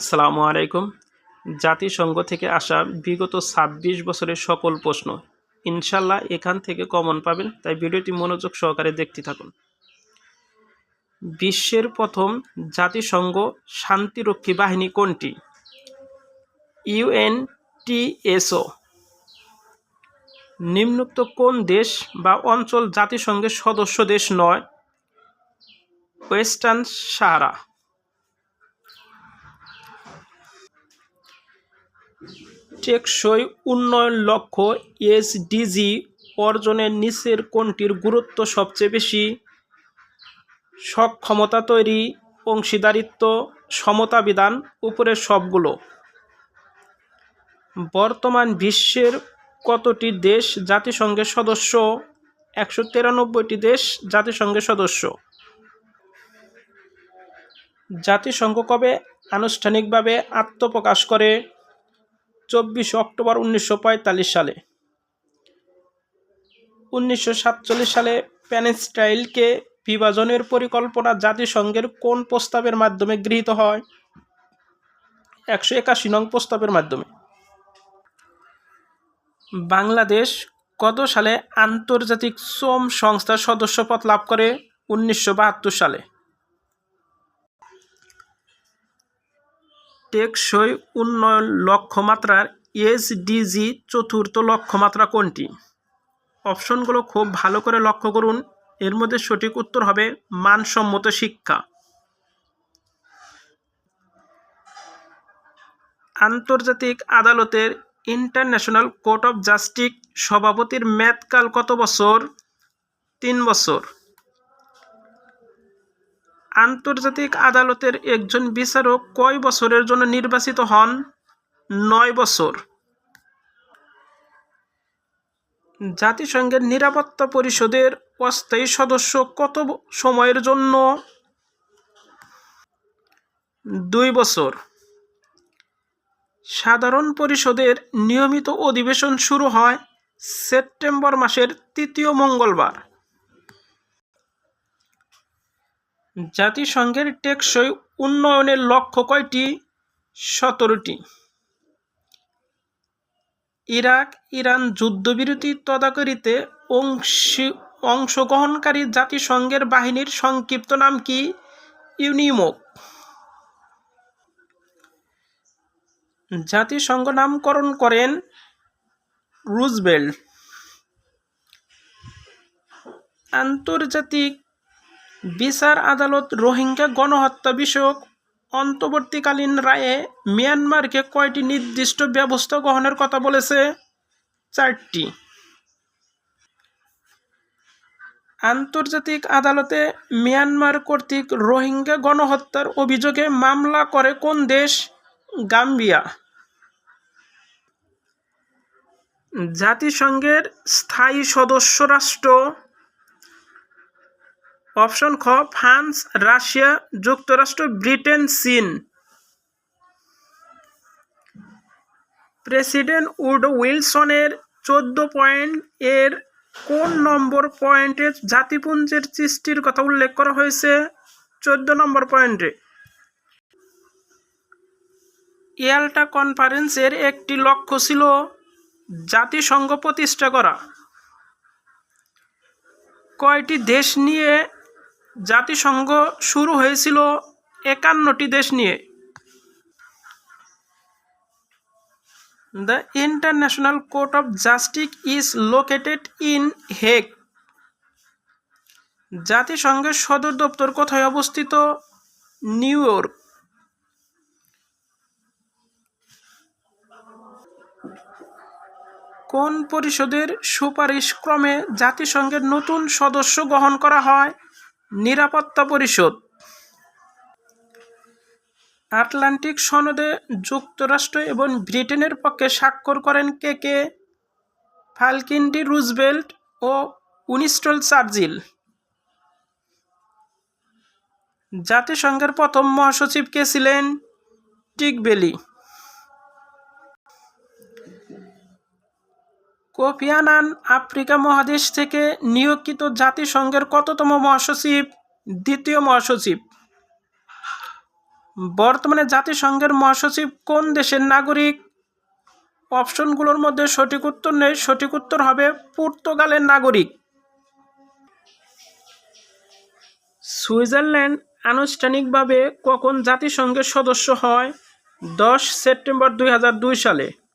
আসসালামু আলাইকুম। জাতিসংঘ থেকে আসা বিগত ছাব্বিশ বছরের সকল প্রশ্ন। ইনশাল্লাহ এখান থেকে কমন পাবেন, তাই ভিডিওটি মনোযোগ সহকারে দেখতে থাকুন। বিশ্বের প্রথম জাতিসংঘ শান্তিরক্ষী বাহিনী কোনটি? ইউএনটিএসও নিম্নোক্ত কোন দেশ বা অঞ্চল জাতিসংঘের সদস্য দেশ নয়? Western Sahara. টেকসই উন্নয়ন লক্ষ্য এসডিজি অর্জনের নিচের কোনটির গুরুত্ব সবচেয়ে বেশি? সক্ষমতা তৈরি, অংশীদারিত্ব, সমতা বিধান, উপরের সবগুলো। বর্তমান বিশ্বের কতটি দেশ জাতিসংঘের সদস্য? একশো তিরানব্বইটি দেশ জাতিসংঘের সদস্য। জাতিসংঘ কবে আনুষ্ঠানিকভাবে আত্মপ্রকাশ করে? চব্বিশে অক্টোবর উনিশশো পঁয়তাল্লিশ সালে। উনিশশো সাতচল্লিশ সালে প্যানেস্টাইলকে বিভাজনের পরিকল্পনা জাতিসংঘের কোন প্রস্তাবের মাধ্যমে গৃহীত হয়? একশো একাশি নং প্রস্তাবের মাধ্যমে। বাংলাদেশ কত সালে আন্তর্জাতিক শ্রম সংস্থার সদস্যপদ লাভ করে? উনিশশো বাহাত্তর সালে। টেকসই উন্নয়ন লক্ষ্যমাত্রার এসডিজি চতুর্থ লক্ষ্যমাত্রা কোনটি? অপশনগুলো খুব ভালো করে লক্ষ্য করুন। এর মধ্যে সঠিক উত্তর হবে মানসম্মত শিক্ষা। আন্তর্জাতিক আদালতের ইন্টারন্যাশনাল কোর্ট অফ জাস্টিস সভাপতির মেয়াদকাল কত বছর? তিন বছর। আন্তর্জাতিক আদালতের একজন বিচারক কয় বছরের জন্য নির্বাচিত হন? নয় বছর। জাতিসংঘের নিরাপত্তা পরিষদের অস্থায়ী সদস্য কত সময়ের জন্য? দুই বছর। সাধারণ পরিষদের নিয়মিত অধিবেশন শুরু হয় সেপ্টেম্বর মাসের তৃতীয় মঙ্গলবার। জাতিসংঘের টেকসই উন্নয়নের লক্ষ্য কয়টি? সতেরোটি। ইরাক, ইরান যুদ্ধবিরতি তদাকরিতে অংশী, অংশগ্রহণকারী জাতিসংঘের বাহিনীর সংক্ষিপ্ত নাম কি? ইউনিমোক। জাতিসংঘ নামকরণ করেন রুজবেল্ট আন্তর্জাতিক বিচার আদালত রোহিঙ্গা গণহত্যা বিষয়ক অন্তর্বর্তীকালীন রায়ে মিয়ানমারকে কয়টি নির্দিষ্ট ব্যবস্থা গ্রহণের কথা বলেছে? চারটি। আন্তর্জাতিক আদালতে মিয়ানমার কর্তৃক রোহিঙ্গা গণহত্যার অভিযোগে মামলা করে কোন দেশ? গাম্বিয়া। জাতিসংঘের স্থায়ী সদস্য রাষ্ট্র অপশন খ, ফ্রান্স, রাশিয়া, যুক্তরাষ্ট্র, ব্রিটেন, চীন। প্রেসিডেন্ট উড উইলসনের চোদ্দ পয়েন্ট এর কোন নম্বর পয়েন্টে জাতিপুঞ্জের সৃষ্টির কথা উল্লেখ করা হয়েছে? চোদ্দ নম্বর পয়েন্টে। ইয়াল্টা কনফারেন্সের একটি লক্ষ্য ছিল জাতিসংঘ প্রতিষ্ঠা করা। কয়টি দেশ নিয়ে জাতিসংঘ শুরু হয়েছিল একান্নটি দেশ নিয়ে। The International Court of Justice is located in Hague জাতিসংঘের সদর দপ্তর কোথায় অবস্থিত? New York. কোন পরিষদের সুপারিশ ক্রমে জাতিসংঘের নতুন সদস্য গ্রহণ করা হয়? নিরাপত্তা পরিষদ। আটলান্টিক সনদে যুক্তরাষ্ট্র এবং ব্রিটেনের পক্ষে স্বাক্ষর করেন কে কে? ফালকিন্ডি রুজবেল্ট ও উনিস্টল চার্জিল জাতিসংঘের প্রথম মহাসচিব কে ছিলেন? টিকবেলি কোফি আনান আফ্রিকা মহাদেশ থেকে নিয়োগকৃত জাতিসংঘের কততম মহাসচিব? দ্বিতীয় মহাসচিব। বর্তমানে জাতিসংঘের মহাসচিব কোন দেশের নাগরিক? অপশনগুলোর মধ্যে সঠিক উত্তর নেই, সঠিক উত্তর হবে পর্তুগালের নাগরিক। সুইজারল্যান্ড আনুষ্ঠানিকভাবে কখন জাতিসংঘের সদস্য হয়? দশ সেপ্টেম্বর দু হাজার দুই সালে।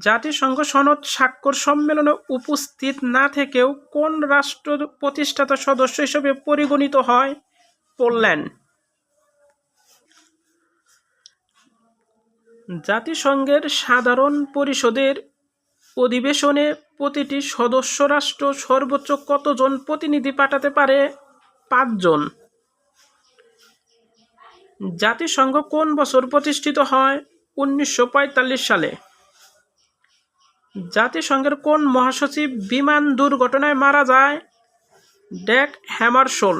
জাতিসংঘ সনদ স্বাক্ষর সম্মেলনে উপস্থিত না থেকেও কোন রাষ্ট্র প্রতিষ্ঠাতা সদস্য হিসেবে পরিগণিত হয়? পোল্যান্ড। জাতিসংঘের সাধারণ পরিষদের অধিবেশনে প্রতিটি সদস্য রাষ্ট্র সর্বোচ্চ কতজন প্রতিনিধি পাঠাতে পারে? পাঁচজন। জাতিসংঘ কোন বছর প্রতিষ্ঠিত হয়? উনিশশো পঁয়তাল্লিশ সালে। জাতিসংঘের কোন মহাসচিব বিমান দুর্ঘটনায় মারা যায়? Dag Hammarskjold.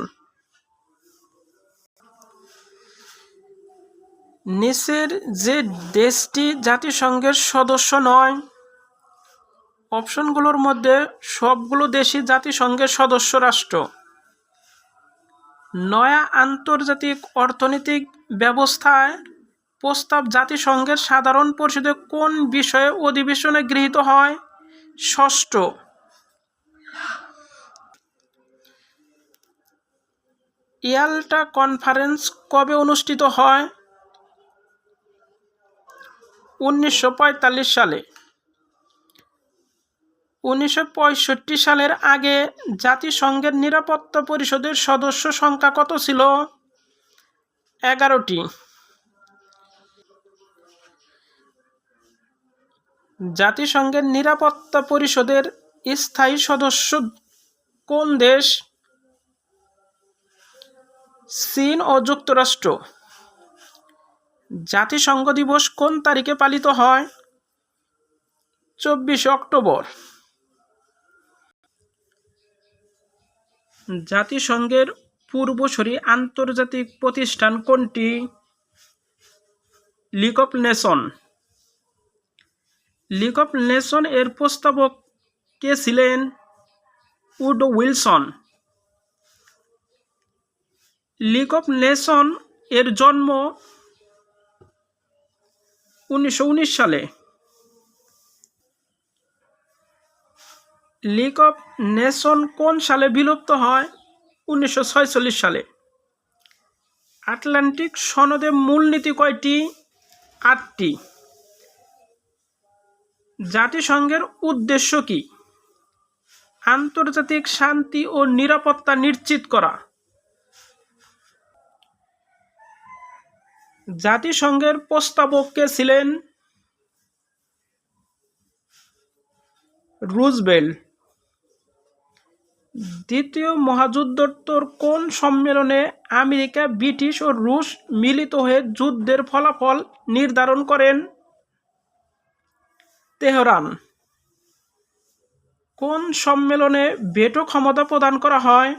নিচের যে দেশটি জাতিসংঘের সদস্য নয়, অপশনগুলোর মধ্যে সবগুলো দেশই জাতিসংঘের সদস্য রাষ্ট্র। নয়া আন্তর্জাতিক অর্থনৈতিক ব্যবস্থায় প্রস্তাব জাতিসংঘের সাধারণ পরিষদে কোন বিষয়ে অধিবেশনে গৃহীত হয়? ষষ্ঠ। ইয়াল্টা কনফারেন্স কবে অনুষ্ঠিত হয়? উনিশশো পঁয়তাল্লিশ সালে। উনিশশো পঁয়ষট্টি সালের আগে জাতিসংঘের নিরাপত্তা পরিষদের সদস্য সংখ্যা কত ছিল? এগারোটি। জাতিসংঘের নিরাপত্তা পরিষদের স্থায়ী সদস্য কোন দেশ? চীন ও যুক্তরাষ্ট্র। জাতিসংঘ দিবস কোন তারিখে পালিত হয়? চব্বিশে অক্টোবর। জাতিসংঘের পূর্বসরী আন্তর্জাতিক প্রতিষ্ঠান কোনটি? League of Nation. League of Nation এর প্রস্তাবক কে ছিলেন? Wood Wilson. League of Nation এর জন্ম উনিশশো উনিশ সালে। লিগ অফ নেশন কোন সালে বিলুপ্ত হয়? উনিশশো সালে। আটলান্টিক সনদে মূলনীতি কয়টি? আটটি। জাতিসংঘের উদ্দেশ্য কি? আন্তর্জাতিক শান্তি ও নিরাপত্তা নিশ্চিত করা। জাতিসংঘের প্রস্তাবক কে ছিলেন রুজবেল দ্বিতীয় মহাযুদ্ধোত্তর কোন সম্মেলনে আমেরিকা, ব্রিটিশ ও রুশ মিলিত হয়ে যুদ্ধের ফলাফল নির্ধারণ করেন? তেহরান। কোন সম্মেলনে ভেটো ক্ষমতা প্রদান করা হয়?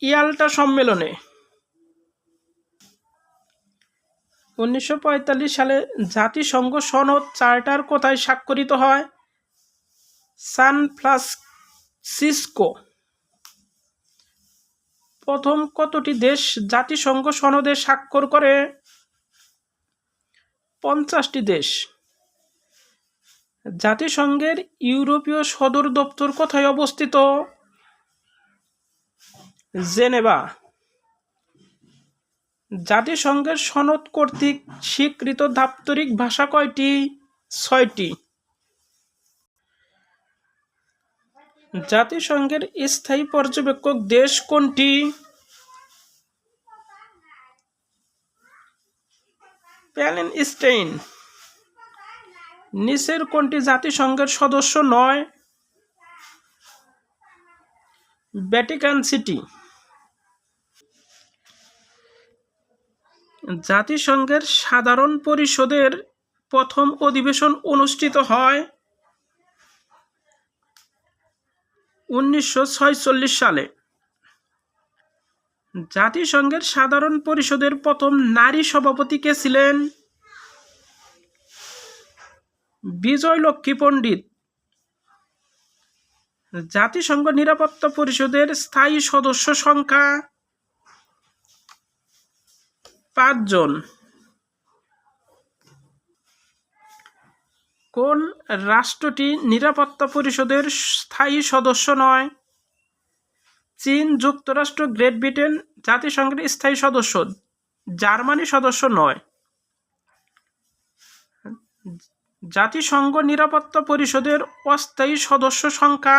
ইয়াল্টা সম্মেলনে। উনিশশো পঁয়তাল্লিশ সালে জাতিসংঘ সনদ চার্টার কোথায় স্বাক্ষরিত হয়? San Francisco. প্রথম কতটি দেশ জাতিসংঘ সনদে স্বাক্ষর করে? পঞ্চাশটি দেশ। জাতিসংঘের ইউরোপীয় সদর দপ্তর কোথায় অবস্থিত? জেনেভা। জাতিসংঘের সনদ কর্তৃক স্বীকৃত দাপ্তরিক ভাষা কয়টি? ছয়টি। জাতিসংঘের স্থায়ী পর্যবেক্ষক দেশ কোনটি? প্যালেনস্টাইন নিচের কোনটি জাতিসংঘের সদস্য নয়? Vatican City. জাতিসংঘের সাধারণ পরিষদের প্রথম অধিবেশন অনুষ্ঠিত হয় উনিশশো সালে। জাতিসংঘের সাধারণ পরিষদের প্রথম নারী সভাপতি কে ছিলেন? বিজয় লক্ষ্মী পণ্ডিত। জাতিসংঘ নিরাপত্তা পরিষদের স্থায়ী সদস্য সংখ্যা পাঁচজন। কোন রাষ্ট্রটি নিরাপত্তা পরিষদের স্থায়ী সদস্য নয়? চীন যুক্তরাষ্ট্র, গ্রেট ব্রিটেন জাতিসংঘের স্থায়ী সদস্য জার্মানি সদস্য নয়। জাতিসংঘ নিরাপত্তা পরিষদের অস্থায়ী সদস্য সংখ্যা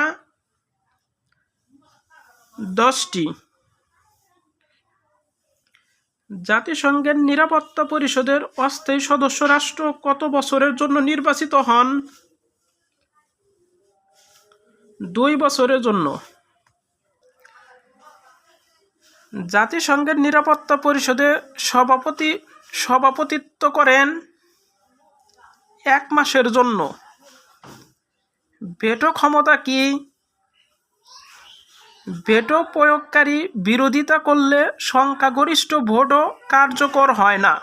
দশটি। জাতিসংঘের নিরাপত্তা পরিষদের অস্থায়ী সদস্য রাষ্ট্র কত বছরের জন্য নির্বাচিত হন? দুই বছরের জন্য। জাতিসংঘের নিরাপত্তা পরিষদে সভাপতি সভাপতিত্ব করেন এক মাসের জন্য। ভেটো ক্ষমতা কি? ভেটো প্রয়োগকারী বিরোধিতা করলে সংখ্যাগরিষ্ঠ ভোটও কার্যকর হয় না।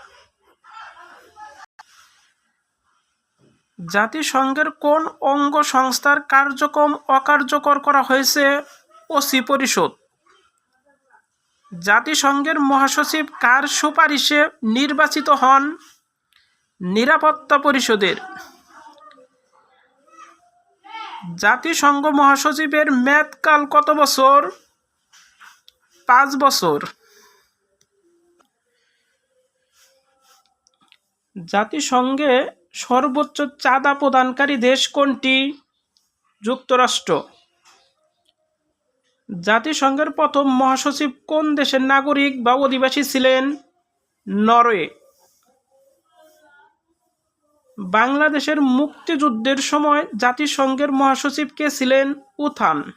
জাতিসংঘের কোন অঙ্গ সংস্থার কার্যক্রম অকার্যকর করা হয়েছে? ওসি পরিষদ। জাতিসংঘের মহাসচিব কার সুপারিশে নির্বাচিত হন নিরাপত্তা পরিষদের? জাতিসংঘ মহাসচিবের মেয়াদকাল কত বছর? পাঁচ বছর। জাতিসংঘে সর্বোচ্চ চাঁদা প্রদানকারী দেশ কোনটি? যুক্তরাষ্ট্র। জাতিসংঘের প্রথম মহাসচিব কোন দেশের নাগরিক বা অধিবাসী ছিলেন? নরওয়ে। বাংলাদেশের মুক্তিযুদ্ধের সময় জাতিসংঘের মহাসচিব কে ছিলেন? উথান।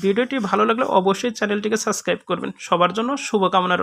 ভিডিওটি ভালো লাগলে অবশ্যই চ্যানেলটিকে সাবস্ক্রাইব করবেন। সবার জন্য শুভকামনা